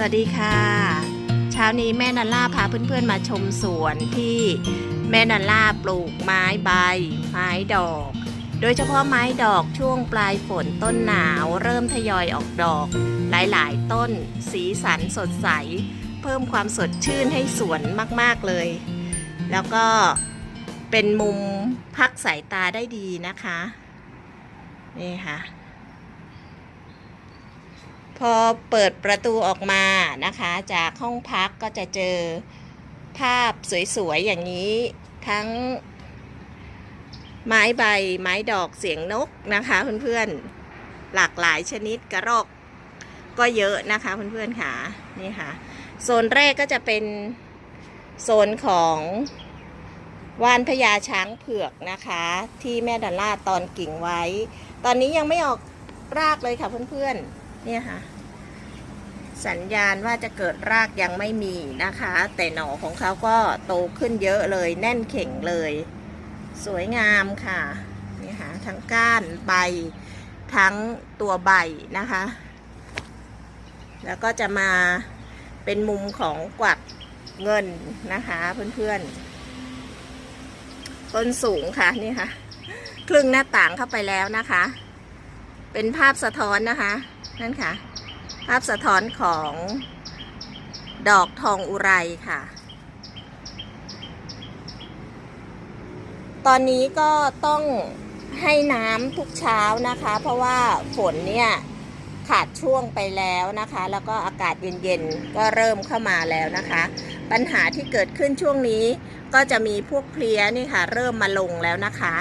สวัสดีค่ะ เช้านี้แม่นันล่าพาเพื่อนๆมาชมสวนที่แม่นันล่าปลูกไม้ใบ ไม้ดอก โดยเฉพาะไม้ดอกช่วงปลายฝนต้นหนาวเริ่มทยอยออกดอก หลายๆ ต้น สีสันสดใส เพิ่มความสดชื่นให้สวนมากๆเลย แล้วก็เป็นมุมพักสายตาได้ดีนะคะ นี่ค่ะ พอเปิดประตูออกมานะคะ จากห้องพักก็จะเจอภาพสวยๆ อย่างนี้ทั้ง ไม้ใบ ไม้ดอกเสียงนกนะคะ เพื่อนๆ หลากหลายชนิดกระรอกก็เยอะนะคะเพื่อนๆค่ะนี่ค่ะ โซนแรกก็จะเป็นโซนของวานพญาช้างเผือกนะคะ ที่แม่ดันล่าตอนกิ่งไว้ ตอนนี้ยังไม่ออกรากเลยค่ะเพื่อนๆ เนี่ยค่ะ สัญญาณว่าจะเกิดรากยังไม่มีนะคะ แต่หน่อของเขาก็โตขึ้นเยอะเลย แน่นเข่งเลย สวยงามค่ะนี่ค่ะ ทั้งก้านใบทั้งตัวใบนะคะ แล้วก็จะมาเป็นมุมของกวักเงินนะคะเพื่อนๆ ต้นสูงค่ะนี่ค่ะ ครึ่งหน้าต่างเข้าไปแล้วนะคะ เป็นภาพสะท้อนนะคะ นั่นค่ะ ภาพสะท้อนของดอกทองอุไรค่ะ ตอนนี้ก็ต้องให้น้ำทุกเช้านะคะ เพราะว่าฝนเนี่ยขาดช่วงไปแล้วนะคะ แล้วก็อากาศเย็นๆ ก็เริ่มเข้ามาแล้วนะคะ ปัญหาที่เกิดขึ้นช่วงนี้ก็จะมีพวกเพลี้ยนี่ค่ะ เริ่มมาลงแล้วนะคะ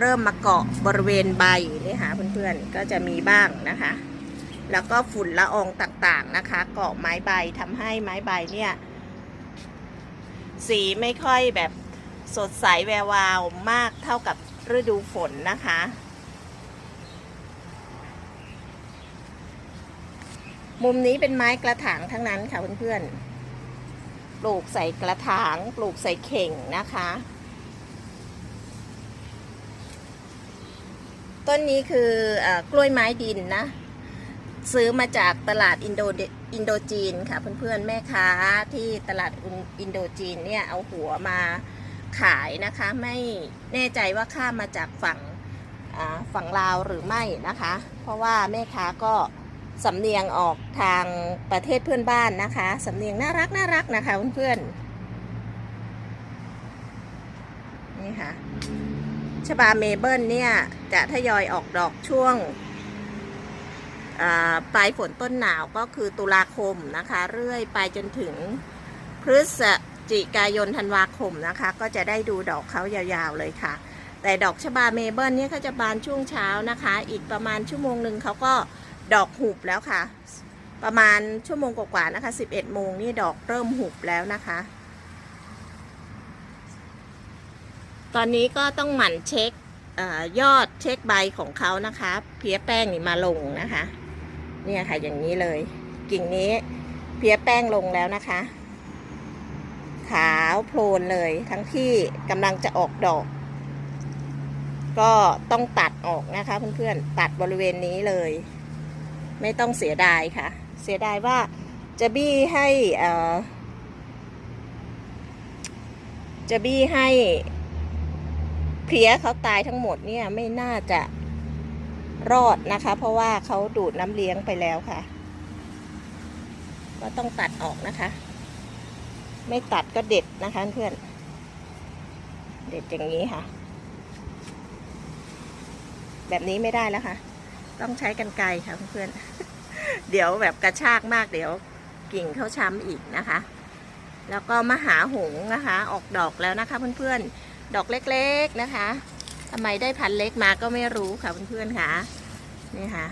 เริ่มมาเกาะบริเวณใบนี่ค่ะเพื่อนๆก็จะมีบ้างนะคะ แล้วก็ฝุ่นละอองต่างๆนะคะ เกาะไม้ใบทำให้ไม้ใบเนี่ยสีไม่ค่อยแบบสดใสแวววาวมากเท่ากับฤดูฝนนะคะ มุมนี้เป็นไม้กระถางทั้งนั้นค่ะเพื่อนๆ ปลูกใส่กระถาง ปลูกใส่เข่งนะคะ ต้นนี้คือกล้วยไม้ดินนะ ซื้อมาจากตลาดอินโดอินโดจีนค่ะเพื่อนๆแม่ค้าที่ตลาดอินโดจีนเนี่ยเอาหัวมาขายนะคะ ไม่แน่ใจว่าข้ามมาจากฝั่งฝั่งลาวหรือไม่นะคะ เพราะว่าแม่ค้าก็สำเนียงออกทางประเทศเพื่อนบ้านนะคะสำเนียงน่ารักน่ารักนะคะเพื่อนๆนี่ค่ะ ชบาเมเบิลเนี่ยจะทยอยออกดอกช่วงปลายฝนต้นหนาวก็คือตุลาคมนะคะ เรื่อยไปจนถึงพฤศจิกายนธันวาคมนะคะ ก็จะได้ดูดอกเขายาวๆเลยค่ะ แต่ดอกชบาเมเบิลเนี่ยเขาจะบานช่วงเช้านะคะ อีกประมาณชั่วโมงหนึ่งเขาก็ดอกหุบแล้วค่ะ ประมาณชั่วโมงกว่าๆนะคะ 11โมงนี่ดอกเริ่มหุบแล้วนะคะ ตอนนี้ก็ต้องหมั่นเช็คอยอดเช็คใบของเขานะคะ เพี้ยแป้งนี่มาลงนะคะ เนี่ยค่ะอย่างนี้เลย กิ่งนี้เพี้ยแป้งลงแล้วนะคะ ขาวโพลนเลยทั้งที่กำลังจะออกดอก ก็ต้องตัดออกนะคะเพื่อนๆตัดบริเวณนี้เลย ไม่ต้องเสียดายค่ะ เสียดายว่าจะบี้ให้จะบี้ให้ เพลี้ยเขาตายทั้งหมดเนี่ยไม่น่าจะรอดนะคะ เพราะว่าเขาดูดน้ำเลี้ยงไปแล้วค่ะ ก็ต้องตัดออกนะคะ ไม่ตัดก็เด็ดนะคะเพื่อน เด็ดอย่างนี้ค่ะ แบบนี้ไม่ได้แล้วค่ะ ต้องใช้กันไกรค่ะเพื่อนเดี๋ยวแบบกระชากมากเดี๋ยวกิ่งเขาช้ำอีกนะคะ แล้วก็มหาหงนะคะ ออกดอกแล้วนะคะเพื่อนๆ ดอกเล็กๆนะคะทำไมได้พันเล็กมาก็ไม่รู้ค่ะเพื่อนๆค่ะนี่ค่ะ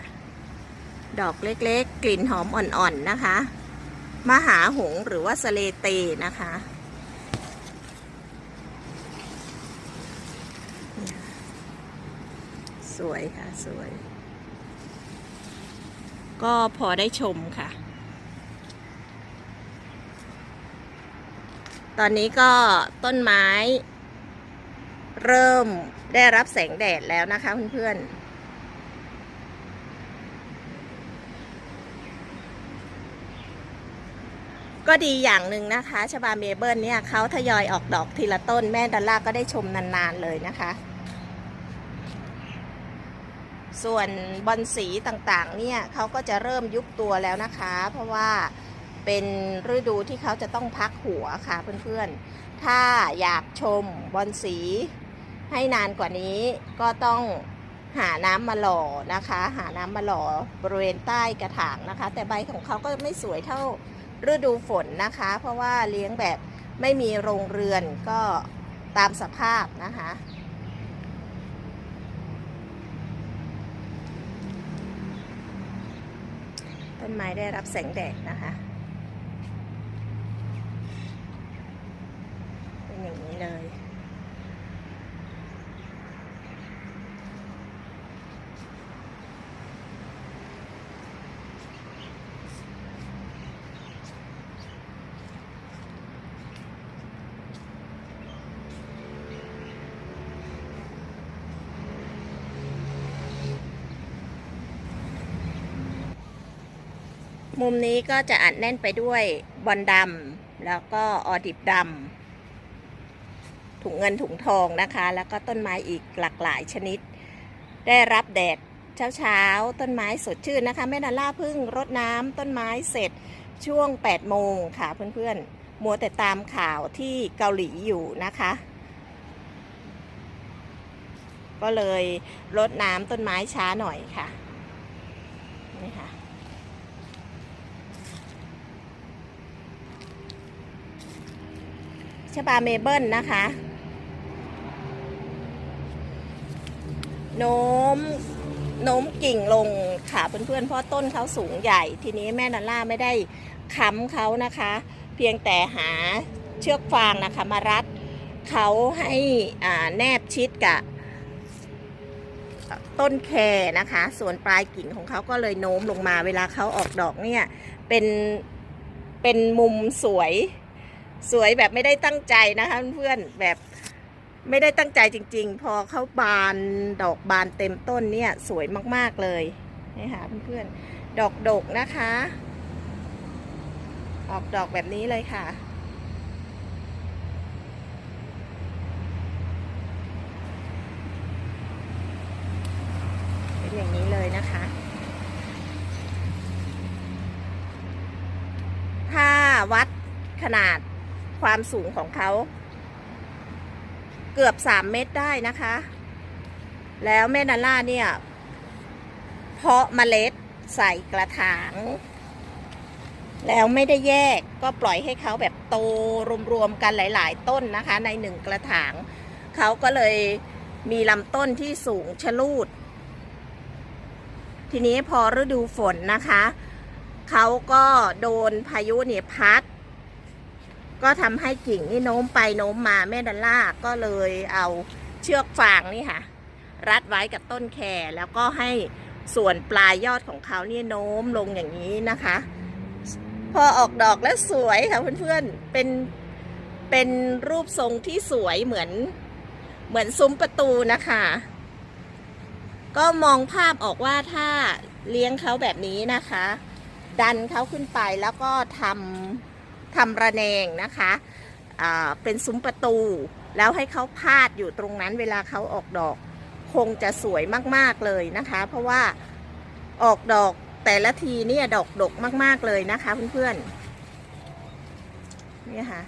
ดอกเล็กๆ กลิ่นหอมอ่อนๆนะคะมหาหงหรือว่าสเลเตนะคะสวยค่ะสวย ก็พอได้ชมค่ะ ตอนนี้ก็ต้นไม้ เริ่มได้รับแสงแดดแล้วนะคะเพื่อนๆก็ดีอย่างหนึ่งนะคะชบาเมเบิลเนี่ยเขาทยอยออกดอกทีละต้นแม่ดอลล่าก็ได้ชมนานๆเลยนะคะ ส่วนบอลสีต่างๆเนี่ยเขาก็จะเริ่มยุบตัวแล้วนะคะ เพราะว่าเป็นฤดูที่เขาจะต้องพักหัวค่ะเพื่อนๆ ถ้าอยากชมบอลสี ให้นานกว่านี้ก็ต้องหาน้ำมาหล่อนะคะ หาน้ำมาหล่อบริเวณใต้กระถางนะคะ แต่ใบของเขาก็ไม่สวยเท่าฤดูฝนนะคะ เพราะว่าเลี้ยงแบบไม่มีโรงเรือนก็ตามสภาพนะคะ ต้นไม้ได้รับแสงแดดนะคะเป็นอย่างนี้เลย มุมนี้ก็จะอัดแน่นไปด้วยบอลดำแล้วก็ออดิบดำถุงเงินถุงทองนะคะ แล้วก็ต้นไม้อีกหลากหลายชนิด ได้รับแดดเช้าๆ ต้นไม้สดชื่นนะคะ แม่ดาล่าพิ่งรดน้ำต้นไม้เสร็จช่วง 8 โมงค่ะเพื่อนๆ มัวแต่ตามข่าวที่เกาหลีอยู่นะคะ ก็เลยรดน้ำต้นไม้ช้าหน่อยค่ะ นี่ค่ะ ชบาเมเบิลนะคะ โน้มโน้มกิ่งลงค่ะเพื่อนๆเพราะต้นเขาสูงใหญ่ ทีนี้แม่นันล่าไม่ได้ค้ำเขานะคะ เพียงแต่หาเชือกฟางนะคะมารัดเขาให้อ่าแนบชิดกับต้นแคนะคะ ส่วนปลายกิ่งของเขาก็เลยโน้มลงมาเวลาเขาออกดอกเนี่ยเป็นเป็นมุมสวย สวยแบบไม่ได้ตั้งใจนะคะเพื่อนแบบไม่ได้ตั้งใจจริง ๆ พอเขาบานดอกบานเต็มต้นเนี่ยสวยมากๆเลยนี่ค่ะเพื่อนๆดอกดกนะคะ ออกดอกแบบนี้เลยค่ะ เป็นอย่างนี้เลยนะคะ ถ้าวัดขนาด ความสูงของเขา เกือบ3เมตรได้นะคะ แล้วแม่นาล่าเนี่ย เพาะเมล็ดใส่กระถาง แล้วไม่ได้แยกก็ปล่อยให้เขาแบบโตรวมๆกันหลาย ๆ ต้นนะคะ ในหนึ่งกระถาง เขาก็เลยมีลำต้นที่สูงชะลูด ทีนี้พอฤดูฝนนะคะ เขาก็โดนพายุเนี่ยพัด ก็ทำให้กิ่งนี่โน้มไปโน้มมาแม่ดัลล่าก็เลยเอาเชือกฟางนี่ค่ะ รัดไว้กับต้นแคแล้วก็ให้ส่วนปลายยอดของเขาเนี่ยโน้มลงอย่างนี้นะคะ พอออกดอกแล้วสวยค่ะเพื่อนๆเป็นเป็นรูปทรงที่สวยเหมือนเหมือนซุ้มประตูนะคะ ก็มองภาพออกว่าถ้าเลี้ยงเขาแบบนี้นะคะ ดันเขาขึ้นไปแล้วก็ทำ ทำระแนงนะคะเป็นซุ้มประตู แล้วให้เขาพาดอยู่ตรงนั้นเวลาเขาออกดอก คงจะสวยมากๆเลยนะคะ เพราะว่าออกดอกแต่ละทีเนี่ยดอกดกมาก ๆเลยนะคะเพื่อนๆนี่ค่ะ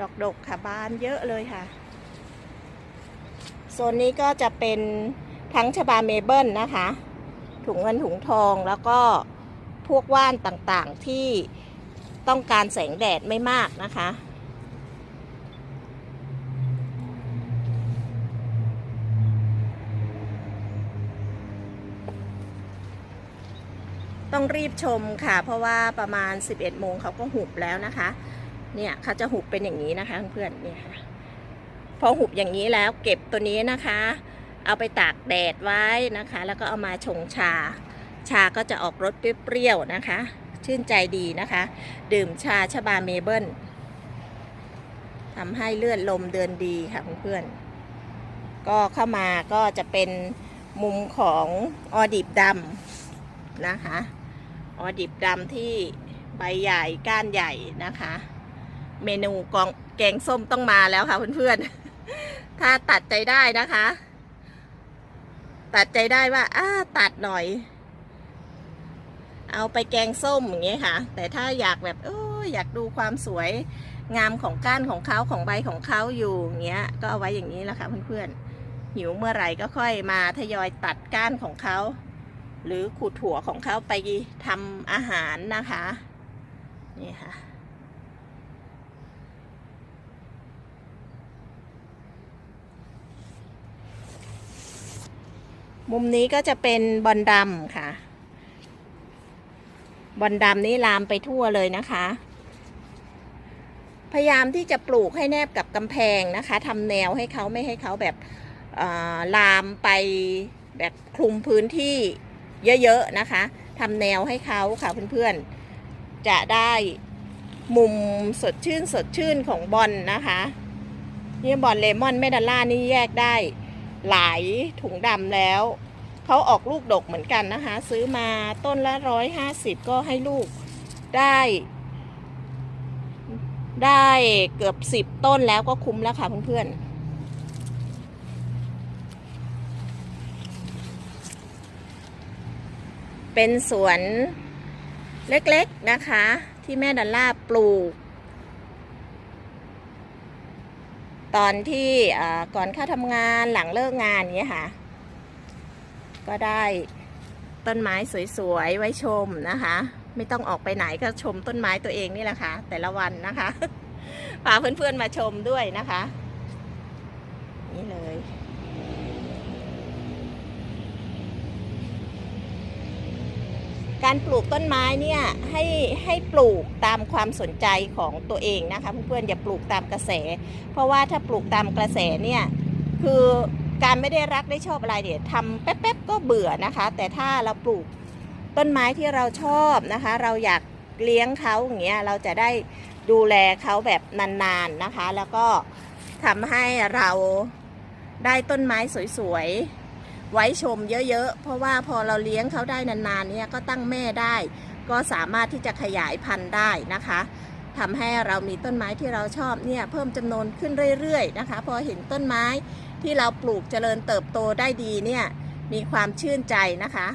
ดอกดกค่ะบานเยอะเลยค่ะโซนนี้ก็จะเป็นทั้งชบาเมเบิลนะคะ ถุงเงินถุงทองแล้วก็ พวกว่านต่างๆที่ต้องการแสงแดดไม่มากนะคะ ต้องรีบชมค่ะ เพราะว่าประมาณ 11 โมงเขาก็หุบแล้วนะคะ เนี่ยเขาจะหุบเป็นอย่างนี้นะคะเพื่อนๆเนี่ยค่ะพอหุบอย่างนี้แล้วเก็บตัวนี้นะคะ เอาไปตากแดดไว้นะคะ แล้วก็เอามาชงชา ชาก็จะออกรสเปรี้ยวๆนะคะ ชื่นใจดีนะคะ ดื่มชาชบาเมเบิลทำให้เลือดลมเดินดีค่ะเพื่อนๆก็เข้ามาก็จะเป็นมุมของออดิบดำนะคะ ออดิบดำที่ใบใหญ่ก้านใหญ่นะคะ เมนูกองแกงส้มต้องมาแล้วค่ะเพื่อนๆ ถ้าตัดใจได้นะคะ ตัดใจได้ว่าอ้าตัดหน่อย เอาไปแกงส้มอย่างเงี้ยค่ะ แต่ถ้าอยากแบบเอออยากดูความสวยงามของก้านของเขาของใบของเขาอยู่อย่างเงี้ยก็เอาไว้อย่างนี้แหละค่ะเพื่อนๆหิวเมื่อไหร่ก็ค่อยมาทยอยตัดก้านของเขา หรือขูดถั่วของเขาไปทำอาหารนะคะนี่ค่ะมุมนี้ก็จะเป็นบอลดำค่ะ บอลดำนี่ลามไปทั่วเลยนะคะ พยายามที่จะปลูกให้แนบกับกำแพงนะคะทำแนวให้เขาไม่ให้เขาแบบอ่าลามไปแบบคลุมพื้นที่เยอะๆนะคะทำแนวให้เขาค่ะเพื่อนๆ จะได้มุมสดชื่นสดชื่นของบอลนะคะนี่บอลเลมอนเมดาล่านี่แยกได้หลายถุงดำแล้ว เขาออกลูกดกเหมือนกันนะคะ ซื้อมาต้นละร้อยห้าสิบก็ให้ลูกได้ ได้เกือบสิบต้นแล้วก็คุ้มแล้วค่ะเพื่อนๆ เป็นสวนเล็กๆนะคะ ที่แม่ดัลล่าปลูก ตอนที่ก่อนเข้าทำงานหลังเลิกงานนี้ค่ะ ก็ได้ต้นไม้สวยๆไว้ชมนะคะ ไม่ต้องออกไปไหนก็ชมต้นไม้ตัวเองนี่แหละค่ะ แต่ละวันนะคะพาเพื่อนๆมาชมด้วยนะคะ นี่เลย การปลูกต้นไม้เนี่ยให้ให้ปลูกตามความสนใจของตัวเองนะคะเพื่อนๆอย่าปลูกตามกระแส เพราะว่าถ้าปลูกตามกระแสเนี่ยคือ การไม่ได้รักได้ชอบอะไรเนี่ยทำแป๊บๆก็เบื่อนะคะ แต่ถ้าเราปลูกต้นไม้ที่เราชอบนะคะ เราอยากเลี้ยงเขาอย่างเงี้ยเราจะได้ดูแลเขาแบบนานๆนะคะ แล้วก็ทำให้เราได้ต้นไม้สวยๆ ไว้ชมเยอะๆ เพราะว่าพอเราเลี้ยงเขาได้นานๆเนี่ยก็ตั้งแม่ได้ ก็สามารถที่จะขยายพันธุ์ได้นะคะ ทำให้เรามีต้นไม้ที่เราชอบเนี่ยเพิ่มจำนวนขึ้นเรื่อยๆนะคะ พอเห็นต้นไม้ที่เราปลูกเจริญเติบโตได้ดีเนี่ยมีความชื่นใจนะคะ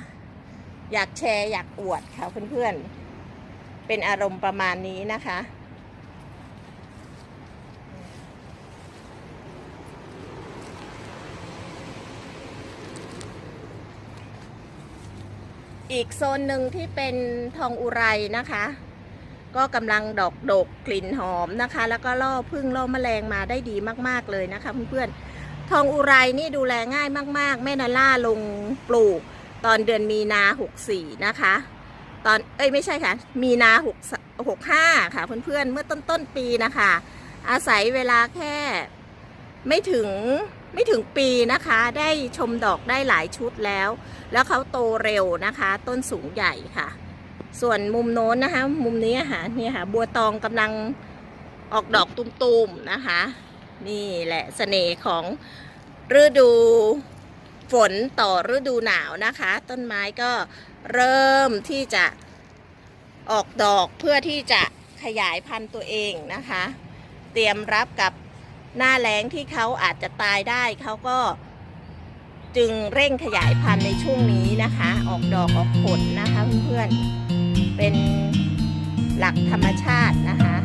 อยากแชร์อยากอวดค่ะเพื่อนๆ เป็นอารมณ์ประมาณนี้นะคะ อีกโซนหนึ่งที่เป็นทองอุไรนะคะ ก็กำลังดอกดกกลิ่นหอมนะคะ แล้วก็ล่อพึ่งล่อแมลงมาได้ดีมากๆเลยนะคะเพื่อนๆทองอุไรนี่ดูแลง่ายมาก ๆ แม่นาล่าลงปลูกตอนเดือนมีนา64นะคะ ตอนเอ้ยไม่ใช่ค่ะ มีนา6 65ค่ะเพื่อนๆเมื่อต้นต้นปีนะคะ อาศัยเวลาแค่ไม่ถึงไม่ถึงปีนะคะ ได้ชมดอกได้หลายชุดแล้ว แล้วเขาโตเร็วนะคะ ต้นสูงใหญ่ค่ะ ส่วนมุมโน้นนะคะ มุมนี้ค่ะนี่ค่ะ บัวตองกำลังออกดอกตุ่มๆนะคะ นี่แหละเสน่ห์ของฤดูฝนต่อฤดูหนาวนะคะ ต้นไม้ก็เริ่มที่จะออกดอกเพื่อที่จะขยายพันธุ์ตัวเองนะคะ เตรียมรับกับหน้าแล้งที่เขาอาจจะตายได้เขาก็จึงเร่งขยายพันธุ์ในช่วงนี้นะคะ ออกดอกออกผลนะคะเพื่อนๆ เป็นหลักธรรมชาตินะคะ